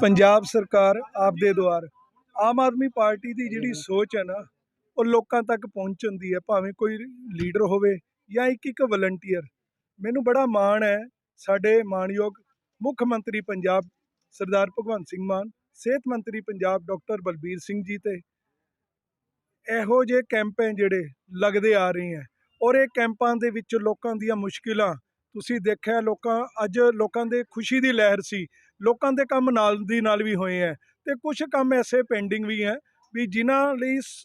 ਪੰਜਾਬ ਸਰਕਾਰ ਆਪਦੇ ਦੁਆਰ, ਆਮ ਆਦਮੀ ਪਾਰਟੀ ਦੀ ਜਿਹੜੀ ਸੋਚ ਹੈ ਨਾ, ਉਹ ਲੋਕਾਂ ਤੱਕ ਪਹੁੰਚਣ ਦੀ ਹੈ, ਭਾਵੇਂ ਕੋਈ ਲੀਡਰ ਹੋਵੇ ਜਾਂ ਇੱਕ ਇੱਕ ਵਲੰਟੀਅਰ ਮੈਨੂੰ ਬੜਾ ਮਾਣ ਹੈ, ਸਾਡੇ ਮਾਣਯੋਗ ਮੁੱਖ ਮੰਤਰੀ ਪੰਜਾਬ ਸਰਦਾਰ ਭਗਵੰਤ ਸਿੰਘ ਮਾਨ, ਸਿਹਤ ਮੰਤਰੀ ਪੰਜਾਬ ਡਾਕਟਰ ਬਲਬੀਰ ਸਿੰਘ ਜੀ ਤੇ ਇਹੋ ਜਿਹੇ ਕੈਂਪ ਹੈ ਜਿਹੜੇ ਲੱਗਦੇ ਆ ਰਹੇ ਹੈ। ਔਰ ਇਹ ਕੈਂਪਾਂ ਦੇ ਵਿੱਚ ਲੋਕਾਂ ਦੀਆਂ ਮੁਸ਼ਕਿਲਾਂ ਤੁਸੀਂ ਦੇਖਿਆ ਲੋਕਾਂ, ਅੱਜ ਲੋਕਾਂ ਦੇ ਖੁਸ਼ੀ ਦੀ ਲਹਿਰ ਸੀ। ਲੋਕਾਂ ਦੇ ਕੰਮ ਨਾਲ ਦੀ ਨਾਲ ਵੀ ਹੋਏ ਹੈ ਤੇ ਕੁਝ ਕੰਮ ਐਸੇ ਪੈਂਡਿੰਗ ਵੀ ਹੈ ਵੀ ਜਿਨ੍ਹਾਂ ਲਈ ਸ-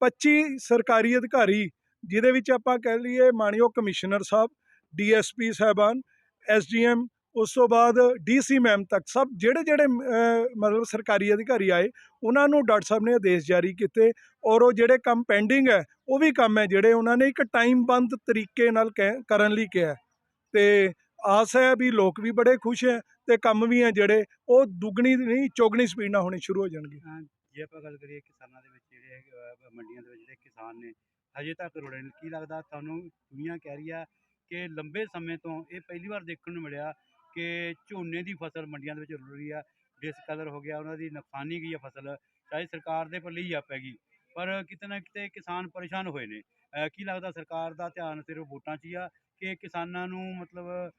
25 ਸਰਕਾਰੀ ਅਧਿਕਾਰੀ, ਜਿਹਦੇ ਵਿੱਚ ਆਪਾਂ ਕਹਿ ਲਈਏ ਮਾਨਯੋਗ ਕਮਿਸ਼ਨਰ ਸਾਹਿਬ, ਡੀਐਸਪੀ ਸਾਹਿਬਾਨ, ਐਸਡੀਐਮ, ਉਸ ਤੋਂ ਬਾਅਦ ਡੀਸੀ ਮੈਮ ਤੱਕ ਸਭ ਜਿਹੜੇ ਜਿਹੜੇ ਮਤਲਬ ਸਰਕਾਰੀ ਅਧਿਕਾਰੀ ਆਏ, ਉਹਨਾਂ ਨੂੰ ਡਾਕਟਰ ਸਾਹਿਬ ਨੇ ਆਦੇਸ਼ ਜਾਰੀ ਕੀਤੇ ਔਰ ਉਹ ਜਿਹੜੇ ਕੰਮ ਪੈਂਡਿੰਗ ਹੈ, ਉਹ ਵੀ ਕੰਮ ਹੈ, ਜਿਹੜੇ ਉਹਨਾਂ ਨੇ ਇੱਕ ਟਾਈਮਬੰਦ ਤਰੀਕੇ ਨਾਲ ਕਹਿ- ਕਰਨ ਲਈ ਕਿਹਾ ਤੇ ਆਸ ਹੈ ਵੀ ਲੋਕ ਵੀ ਬੜੇ ਖੁਸ਼ ਹੈ ਤੇ ਕੰਮ ਵੀ ਹੈ ਜਿਹੜੇ ਉਹ ਦੁੱਗਣੀ ਨਹੀਂ ਚੌਗਣੀ ਸਪੀਡ ਨਾਲ ਹੋਣੇ ਸ਼ੁਰੂ ਹੋ ਜਾਣਗੇ। ਅਹ ਜੇ ਆਪਾਂ ਗੱਲ ਕਰੀਏ ਕਿਸਾਨਾਂ ਦੇ ਵਿੱਚ ਜਿਹੜੇ ਹੈਗੇ, ਮੰਡੀਆਂ ਦੇ ਵਿੱਚ ਜਿਹੜੇ ਕਿਸਾਨ ਨੇ ਹਜੇ ਤੱਕ ਰੁੜੇ ਨੇ ਕੀ ਲੱਗਦਾ ਤੁਹਾਨੂੰ ਦੁਨੀਆ ਕਹਿ ਰਹੀ ਆ ਕਿ ਲੰਬੇ ਸਮੇਂ ਤੋਂ ਇਹ ਪਹਿਲੀ ਵਾਰ ਦੇਖਣ ਨੂੰ ਮਿਲਿਆ ਕਿ ਝੋਨੇ ਦੀ ਫਸਲ ਮੰਡੀਆਂ ਦੇ ਵਿੱਚ ਰੁੜ ਰਹੀ ਆ ਡਿਸਕਲਰ ਹੋ ਗਿਆ ਉਹਨਾਂ ਦੀ ਨੁਕਸਾਨੀ ਗਈ ਆ ਫਸਲ ਚਾਹੇ ਸਰਕਾਰ ਦੇ ਪੱਲੇ ਹੀ ਆ ਪੈ ਗਈ ਪਰ ਕਿਤੇ ਨਾ ਕਿਤੇ ਕਿਸਾਨ ਪਰੇਸ਼ਾਨ ਹੋਏ ਨੇ। ਕੀ ਲੱਗਦਾ ਸਰਕਾਰ ਦਾ ਧਿਆਨ ਸਿਰਫ ਵੋਟਾਂ 'ਚ ਹੀ ਆ ਕਿ ਕਿਸਾਨਾਂ ਨੂੰ ਮਤਲਬ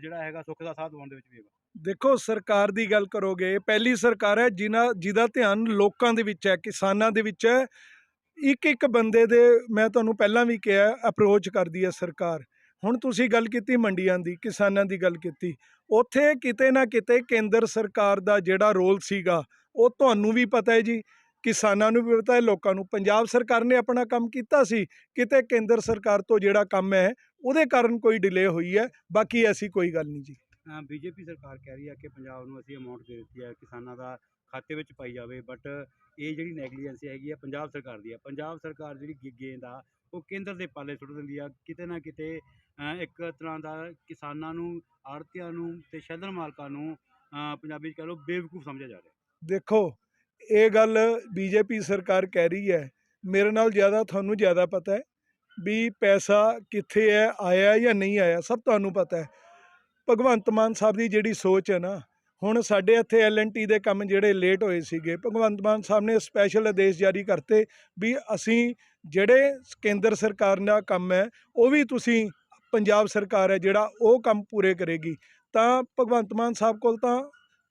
ਜਿਹੜਾ ਹੈਗਾ ਸੁੱਖ ਦਾ ਸਾਥ ਦਿਵਾਉਣ ਦੇ ਵਿੱਚ ਵੀ ਹੈਗਾ। ਦੇਖੋ, ਸਰਕਾਰ ਦੀ ਗੱਲ ਕਰੋਗੇ, ਪਹਿਲੀ ਸਰਕਾਰ ਹੈ ਜਿਨ੍ਹਾਂ, ਜਿਹਦਾ ਧਿਆਨ ਲੋਕਾਂ ਦੇ ਵਿੱਚ ਹੈ, ਕਿਸਾਨਾਂ ਦੇ ਵਿੱਚ ਹੈ। ਇੱਕ ਇੱਕ ਬੰਦੇ ਦੇ ਮੈਂ ਤੁਹਾਨੂੰ ਪਹਿਲਾਂ ਵੀ ਕਿਹਾ ਅਪਰੋਚ ਕਰਦੀ ਹੈ ਸਰਕਾਰ। ਹੁਣ ਤੁਸੀਂ ਗੱਲ ਕੀਤੀ ਮੰਡੀਆਂ ਦੀ, ਕਿਸਾਨਾਂ ਦੀ ਗੱਲ ਕੀਤੀ। ਉੱਥੇ ਕਿਤੇ ਨਾ ਕਿਤੇ ਕੇਂਦਰ ਸਰਕਾਰ ਦਾ ਜਿਹੜਾ ਰੋਲ ਸੀਗਾ, ਉਹ ਤੁਹਾਨੂੰ ਵੀ ਪਤਾ ਹੈ ਜੀ। ਕਿਸਾਨਾਂ ਨੂੰ ਵੀ ਪਤਾ ਹੈ, ਲੋਕਾਂ ਨੂੰ। ਪੰਜਾਬ ਸਰਕਾਰ ਨੇ ਆਪਣਾ ਕੰਮ ਕੀਤਾ ਸੀ। ਕਿਤੇ ਕੇਂਦਰ ਸਰਕਾਰ ਤੋਂ ਜਿਹੜਾ ਕੰਮ ਹੈ ਉਹਦੇ ਕਾਰਨ ਕੋਈ ਡਿਲੇ ਹੋਈ ਹੈ ਬਾਕੀ ਐਸੀ ਕੋਈ ਗੱਲ ਨਹੀਂ ਜੀ। ਬੀਜੇਪੀ ਸਰਕਾਰ ਕਹਿ ਰਹੀ ਹੈ ਕਿ ਪੰਜਾਬ ਨੂੰ ਅਸੀਂ ਅਮਾਉਂਟ ਦੇ ਦਿੱਤੀ ਹੈ ਕਿਸਾਨਾਂ ਦਾ ਖਾਤੇ ਵਿੱਚ ਪਾਈ ਜਾਵੇ ਬਟ ਇਹ ਜਿਹੜੀ ਨੈਗਲੀਜੈਂਸੀ ਹੈਗੀ ਆ ਪੰਜਾਬ ਸਰਕਾਰ ਦੀ ਆ ਪੰਜਾਬ ਸਰਕਾਰ ਜਿਹੜੀ ਗੇਂਦ ਆ ਉਹ ਕੇਂਦਰ ਦੇ ਪਾਲੇ ਸੁੱਟ ਦਿੰਦੀ ਆ। ਕਿਤੇ ਨਾ ਕਿਤੇ ਇੱਕ ਤਰ੍ਹਾਂ ਦਾ ਕਿਸਾਨਾਂ ਨੂੰ ਆੜਤੀਆਂ ਨੂੰ ਤੇ ਸ਼ੈਲਰ ਮਾਲਕਾਂ ਨੂੰ ਪੰਜਾਬੀ ਚ ਕਹਿ ਲਓ ਬੇਵਕੂਫ ਸਮਝਿਆ ਜਾ ਰਿਹਾ। ਦੇਖੋ ਇਹ ਗੱਲ ਬੀਜੇਪੀ ਸਰਕਾਰ ਕਹਿ ਰਹੀ ਹੈ। ਮੇਰੇ ਨਾਲ ਜ਼ਿਆਦਾ ਤੁਹਾਨੂੰ ਜ਼ਿਆਦਾ ਪਤਾ ਹੈ। ਵੀ ਪੈਸਾ ਕਿੱਥੇ ਹੈ ਆਇਆ ਜਾਂ ਨਹੀਂ ਆਇਆ, ਸਭ ਤੁਹਾਨੂੰ ਪਤਾ ਹੈ ਭਗਵੰਤ ਮਾਨ ਸਾਹਿਬ ਦੀ ਜਿਹੜੀ ਸੋਚ ਹੈ ਨਾ, ਹੁਣ ਸਾਡੇ ਇੱਥੇ ਐਲਐਨਟੀ ਦੇ ਕੰਮ ਜਿਹੜੇ ਲੇਟ ਹੋਏ ਸੀਗੇ, ਭਗਵੰਤ ਮਾਨ ਸਾਹਿਬ ਨੇ ਸਪੈਸ਼ਲ ਆਦੇਸ਼ ਜਾਰੀ ਕਰਤੇ ਵੀ ਅਸੀਂ ਜਿਹੜੇ ਕੇਂਦਰ ਸਰਕਾਰ ਦਾ ਕੰਮ ਹੈ ਉਹ ਵੀ ਤੁਸੀਂ ਪੰਜਾਬ ਸਰਕਾਰ ਹੈ ਜਿਹੜਾ ਉਹ ਕੰਮ ਪੂਰੇ ਕਰੇਗੀ। ਤਾਂ ਭਗਵੰਤ ਮਾਨ ਸਾਹਿਬ ਕੋਲ ਤਾਂ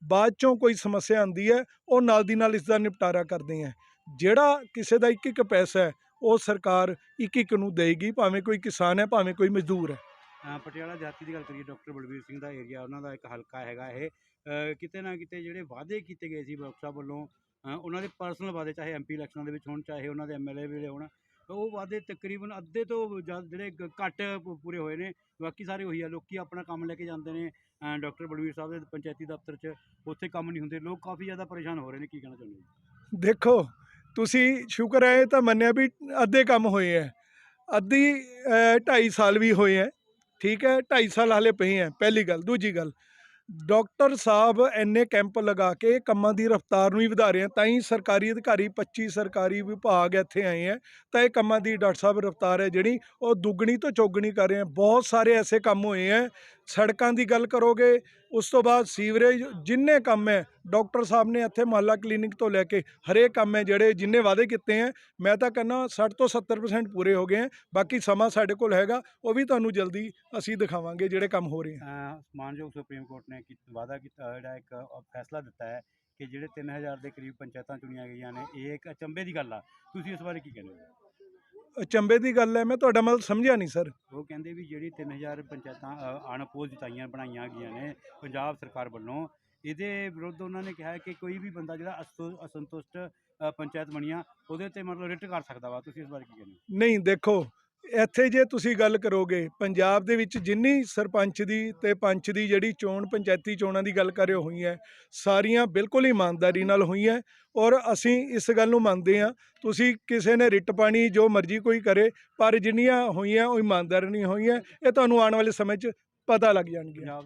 ਬਾਅਦ ਚੋਂ ਕੋਈ ਸਮੱਸਿਆ ਆਉਂਦੀ ਹੈ ਉਹ ਨਾਲ ਦੀ ਨਾਲ ਇਸ ਦਾ ਨਿਪਟਾਰਾ ਕਰਦੇ ਹੈ ਜਿਹੜਾ ਕਿਸੇ ਦਾ ਇੱਕ ਇੱਕ ਪੈਸਾ ਹੈ ਉਹ ਸਰਕਾਰ ਇੱਕ ਇੱਕ ਨੂੰ ਦੇਗੀ ਭਾਵੇਂ ਕੋਈ ਕਿਸਾਨ ਹੈ ਭਾਵੇਂ ਕੋਈ ਮਜ਼ਦੂਰ ਹੈ। ਅਹ ਪਟਿਆਲਾ ਜਾਤੀ ਦੀ ਗੱਲ ਕਰੀਏ ਡਾਕਟਰ ਬਲਬੀਰ ਸਿੰਘ ਦਾ ਏਰੀਆ ਉਹਨਾਂ ਦਾ ਇੱਕ ਹਲਕਾ ਹੈਗਾ ਇਹ। ਅਹ ਕਿਤੇ ਨਾ ਕਿਤੇ ਜਿਹੜੇ ਵਾਅਦੇ ਕੀਤੇ ਗਏ ਸੀ ਵਰਕ ਸਾਹਿਬ ਵੱਲੋਂ ਅਹ ਉਹਨਾਂ ਦੇ ਪਰਸਨਲ ਵਾਅਦੇ ਚਾਹੇ ਐਮਪੀ ਇਲੈਕਸ਼ਨਾਂ ਦੇ ਵਿੱਚ ਹੋਣ ਚਾਹੇ ਉਹਨਾਂ ਦੇ ਐਮਐਲਏ ਵੇਲੇ ਹੋਣ ਉਹ ਵਾਅਦੇ ਤਕਰੀਬਨ ਅੱਧੇ ਤੋਂ ਜ਼ਿਆਦਾ ਜਿਹੜੇ ਗ- ਘੱਟ ਪੂ- ਪੂਰੇ ਹੋਏ ਨੇ। ਬਾਕੀ ਸਾਰੇ ਉਹੀ ਆ ਲੋਕੀ ਆਪਣਾ ਕੰਮ ਲੈ ਕੇ ਜਾਂਦੇ ਨੇ ਅਹ ਡਾਕਟਰ ਬਲਬੀਰ ਸਾਹਿਬ ਦੇ ਪੰਚਾਇਤੀ ਦਫ਼ਤਰ 'ਚ ਉੱਥੇ ਕੰਮ ਨਹੀਂ ਹੁੰਦੇ। ਲੋਕ ਕਾਫੀ ਜ਼ਿਆਦਾ ਪਰੇਸ਼ਾਨ ਹੋ ਰਹੇ ਨੇ ਕੀ ਕਹਿਣਾ ਚਾਹੁੰਦੇ ਹੋ? ਦੇਖੋ ਤੁਸੀਂ ਸ਼ੁਕਰ ਹੈ, ਇਹ ਤਾਂ ਮੰਨਿਆ ਵੀ ਅੱਧੇ ਕੰਮ ਹੋਏ ਹੈ। ਅੱਧੀ 2.5 ਸਾਲ ਵੀ ਹੋਏ ਹੈ। ਠੀਕ ਹੈ 2.5 ਸਾਲ ਹਾਲੇ ਪਏ ਹੈ, ਪਹਿਲੀ ਗੱਲ। ਦੂਜੀ ਗੱਲ, ਡਾਕਟਰ ਸਾਹਿਬ ਐਨੇ ਕੈਂਪ ਲਗਾ ਕੇ ਕੰਮਾਂ ਦੀ ਰਫ਼ਤਾਰ ਨੂੰ ਹੀ ਵਧਾ ਰਹੇ ਆ ਤਾਂ ਹੀ ਸਰਕਾਰੀ ਅਧਿਕਾਰੀ 25 ਸਰਕਾਰੀ ਵਿਭਾਗ ਇੱਥੇ ਆਏ ਹੈ, ਤਾਂ ਇਹ ਕੰਮਾਂ ਦੀ ਡਾਕਟਰ ਸਾਹਿਬ ਰਫ਼ਤਾਰ ਹੈ, ਜਿਹੜੀ ਉਹ ਦੁੱਗਣੀ ਤੋਂ ਚੌਗਣੀ ਕਰ ਰਹੇ ਆ ਬਹੁਤ ਸਾਰੇ ਐਸੇ ਕੰਮ ਹੋਏ ਹੈ। ਸੜਕਾਂ ਦੀ ਗੱਲ ਕਰੋਗੇ ਉਸ ਤੋਂ ਬਾਅਦ ਸੀਵਰੇਜ ਜਿੰਨੇ ਕੰਮ ਹੈ, ਡਾਕਟਰ ਸਾਹਿਬ ਨੇ ਇੱਥੇ ਮੁਹੱਲਾ ਕਲੀਨਿਕ ਤੋਂ ਲੈ ਕੇ ਹਰੇਕ ਕੰਮ ਹੈ ਜਿਹੜੇ ਜਿੰਨੇ ਵਾਅਦੇ ਕੀਤੇ ਹੈ, ਮੈਂ ਤਾਂ ਕਹਿੰਦਾ 60 ਤੋਂ 70% ਪੂਰੇ ਹੋ ਗਏ ਹੈ, ਬਾਕੀ ਸਮਾਂ ਸਾਡੇ ਕੋਲ ਹੈਗਾ, ਉਹ ਵੀ ਤੁਹਾਨੂੰ ਜਲਦੀ ਅਸੀਂ ਦਿਖਾਵਾਂਗੇ ਜਿਹੜੇ ਕੰਮ ਹੋ ਰਹੇ ਹੈ। ਮਾਨਯੋਗ ਸੁਪਰੀਮ ਕੋਰਟ ਨੇ ਕੀ ਵਾਅਦਾ ਕੀਤਾ ਜਿਹੜਾ ਇੱਕ ਫੈਸਲਾ ਦਿੱਤਾ ਹੈ ਕਿ ਜਿਹੜੇ 3000 ਦੇ ਕਰੀਬ ਪੰਚਾਇਤਾਂ ਚੁਣੀਆਂ ਗਈਆਂ ਨੇ, ਇਹ ਇੱਕ ਅਚੰਭੇ ਦੀ ਗੱਲ ਆ। ਤੁਸੀਂ ਇਸ ਬਾਰੇ ਕੀ ਕਹਿੰਦੇ ਹੋ? ਅਚੰਬੇ ਦੀ ਗੱਲ ਹੈ ਮੈਂ ਤੁਹਾਡਾ ਮਤਲਬ ਸਮਝਿਆ ਨਹੀਂ ਸਰ। ਉਹ ਕਹਿੰਦੇ ਵੀ ਜਿਹੜੀ 3000 ਪੰਚਾਇਤਾਂ ਅਨਪੋਜ਼ ਜਿਤਾਈਆਂ ਬਣਾਈਆਂ ਗਈਆਂ ਨੇ ਪੰਜਾਬ ਸਰਕਾਰ ਵੱਲੋਂ ਇਹਦੇ ਵਿਰੁੱਧ ਉਹਨਾਂ ਨੇ ਕਿਹਾ ਕਿ ਕੋਈ ਵੀ ਬੰਦਾ ਜਿਹੜਾ ਅਸਤੋ- ਅਸੰਤੁਸ਼ਟ ਪੰਚਾਇਤ ਬਣੀਆਂ ਉਹਦੇ ਤੇ ਮਤਲਬ ਰਿਟ ਕਰ ਸਕਦਾ ਵਾ ਤੁਸੀਂ ਇਸ ਬਾਰੇ ਕੀ ਕਹਿੰਦੇ ਨਹੀਂ ਦੇਖੋ ਇੱਥੇ ਜੇ ਤੁਸੀਂ ਗੱਲ ਕਰੋਗੇ, ਪੰਜਾਬ ਦੇ ਵਿੱਚ ਜਿੰਨੀ ਸਰਪੰਚ ਦੀ ਤੇ ਪੰਚ ਦੀ ਜਿਹੜੀ ਚੋਣ, ਪੰਚਾਇਤੀ ਚੋਣਾਂ ਦੀ ਗੱਲ ਕਰ ਰਹੇ ਹੋਈਆਂ ਸਾਰੀਆਂ ਬਿਲਕੁਲ ਇਮਾਨਦਾਰੀ ਨਾਲ ਹੋਈਆਂ ਔਰ ਅਸੀਂ ਇਸ ਗੱਲ ਨੂੰ ਮੰਨਦੇ ਹਾਂ, ਤੁਸੀਂ ਕਿਸੇ ਨੇ ਰਿਟ ਪਾਣੀ ਜੋ ਮਰਜ਼ੀ ਕੋਈ ਕਰੇ, ਪਰ ਜਿੰਨੀਆਂ ਹੋਈਆਂ ਉਹ ਇਮਾਨਦਾਰ ਨਹੀਂ ਹੋਈਆਂ, ਇਹ ਤੁਹਾਨੂੰ ਆਉਣ ਵਾਲੇ ਸਮੇਂ 'ਚ ਪਤਾ ਲੱਗ ਜਾਣਗੀਆਂ।